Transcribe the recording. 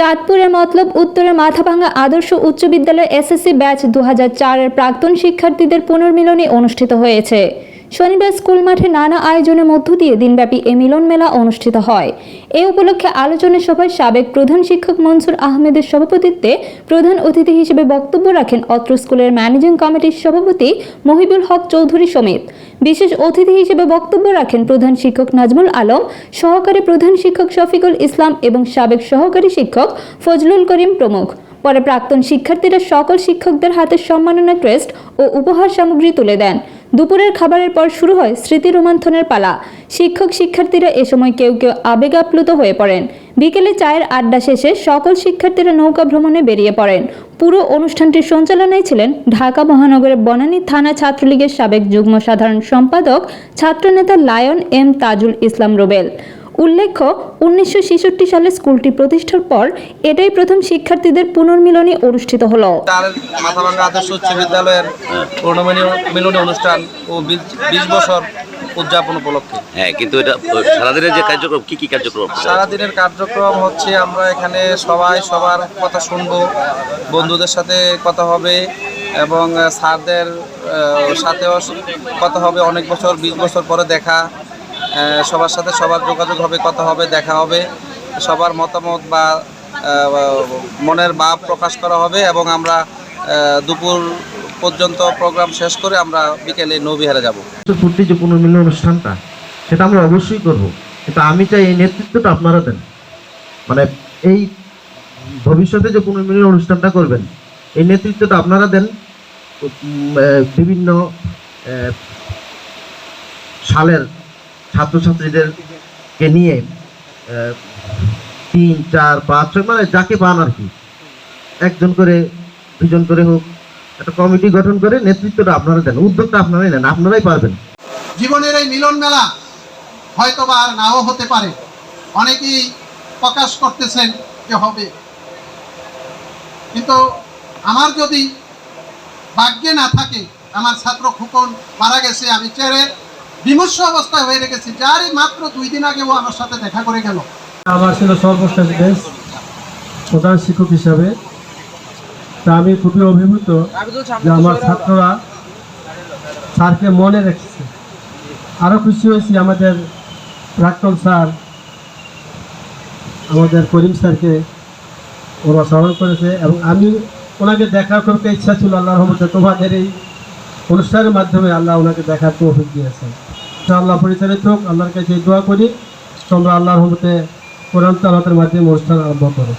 চাঁদপুরের মতলব উত্তরের মাথাভাঙ্গা আদর্শ উচ্চ বিদ্যালয় এসএসসি ব্যাচ দু এর প্রাক্তন শিক্ষার্থীদের পুনর্মিলনী অনুষ্ঠিত হয়েছে। শনিবার স্কুল মাঠে নানা আয়োজনের মধ্য দিয়ে দিনব্যাপী এ মিলন মেলা অনুষ্ঠিত হয়। এ উপলক্ষে আলোচনা সভায় সাবেক প্রধান শিক্ষক মনসুর আহমেদের সভাপতিত্বে প্রধান অতিথি হিসেবে বক্তব্য রাখেন অত্র স্কুলের ম্যানেজিং কমিটির সভাপতি মহিবুল হক চৌধুরী সমেত। বিশেষ অতিথি হিসেবে বক্তব্য রাখেন প্রধান শিক্ষক নাজমুল আলম, সহকারী প্রধান শিক্ষক শফিকুল ইসলাম এবং সাবেক সহকারী শিক্ষক ফজলুল করিম প্রমুখ। পরে প্রাক্তন শিক্ষার্থীরা সকল শিক্ষকদের হাতে সম্মাননা ক্রেস্ট ও উপহার সামগ্রী তুলে দেন। দুপুরের খাবারের পর শুরু হয় স্মৃতি রোমান্থনের পালা। শিক্ষক, শিক্ষার্থীরা এ সময় কেউ কেউ আবেগাপ্লুত হয়ে পড়েন। বিকেলে চায়ের আড্ডা শেষে সকল শিক্ষার্থীরা নৌকা ভ্রমণে বেরিয়ে পড়েন। পুরো অনুষ্ঠানটির সঞ্চালনায় ছিলেন ঢাকা মহানগরের বনানী থানা ছাত্রলীগের সাবেক যুগ্ম সাধারণ সম্পাদক, ছাত্রনেতা লায়ন এম তাজুল ইসলাম রুবেল। উল্লেখ্য উনিশশো ছেষট্টি সালে স্কুলটি প্রতিষ্ঠার পর এটাই প্রথম শিক্ষার্থীদের পুনর্মিলনী অনুষ্ঠিত হলো। তার মাথাভাঙ্গা আদর্শ উচ্চ বিদ্যালয়ের মিলনী অনুষ্ঠান ও বিশ বছর উদযাপন উপলক্ষে। হ্যাঁ কিন্তু এটা সারাদিনের যে কার্যক্রম কি কি কার্যক্রম? সারাদিনের কার্যক্রম হচ্ছে আমরা এখানে সবাই সবার কথা শুনব বন্ধুদের সাথে কথা হবে এবং স্যারদের সাথেও কথা হবে অনেক বছর বিশ বছর পরে দেখা। সবার সাথে সবার যোগাযোগ হবে, কথা হবে, দেখা হবে। সবার মতামত বা মনের ভাব প্রকাশ করা হবে এবং আমরা দুপুর পর্যন্ত প্রোগ্রাম শেষ করে আমরা বিকেলে নৌবিহারে যাব। ফুর্তি যে পুনর্মিলন অনুষ্ঠানটা, সেটা আমরা অবশ্যই করব। কিন্তু আমি চাই এই নেতৃত্বটা আপনারা দেন। মানে এই ভবিষ্যতে যে পুনর্মিলন অনুষ্ঠানটা করবেন, এই নেতৃত্বটা আপনারা দেন। বিভিন্ন সালের ছাত্রছাত্রীদেরকে নিয়ে তিন, চার, পাঁচ, ছয় মানে যাকে পান আর কি। একজন করে, দুজন করে হোক, একটা কমিটি গঠন করে নেতৃত্বটা আপনারা দেন, উদ্যোগটা আপনারাই নেন, আপনারাই পারবেন। জীবনের এই মিলন মেলা হয়তো বা আর নাও হতে পারে। অনেকেই প্রকাশ করতেছেন যে হবে। কিন্তু আমার যদি ভাগ্যে না থাকে, আমার ছাত্র খুকন মারা গেছে, আমি চেরে বিমর্ষ অবস্থায় হয়ে রেখেছি। যারই মাত্র দুই দিন আগে ও আমার সাথে দেখা করে গেল। আমার ছিল সর্বশেষ বেশ প্রধান শিক্ষক হিসাবে। তা আমি খুবই অভিভূত যে আমার ছাত্ররা স্যারকে মনে রেখেছে। আরও খুশি হয়েছি আমাদের প্রাক্তন স্যার, আমাদের করিম স্যারকে ওরা স্মরণ করেছে এবং আমি ওনাকে দেখা করতে ইচ্ছা ছিল আল্লাহ রহমতে তোমাদের এই অনুষ্ঠানের মাধ্যমে আল্লাহ ওনাকে দেখার তৌফিক দিয়েছেন। তো আল্লাহ পরিচালিত হোক, আল্লাহর কাছে দোয়া করি। তোমরা আল্লাহর রহমতে কোরআন তালাতের মাধ্যমে অনুষ্ঠান আরম্ভ করো।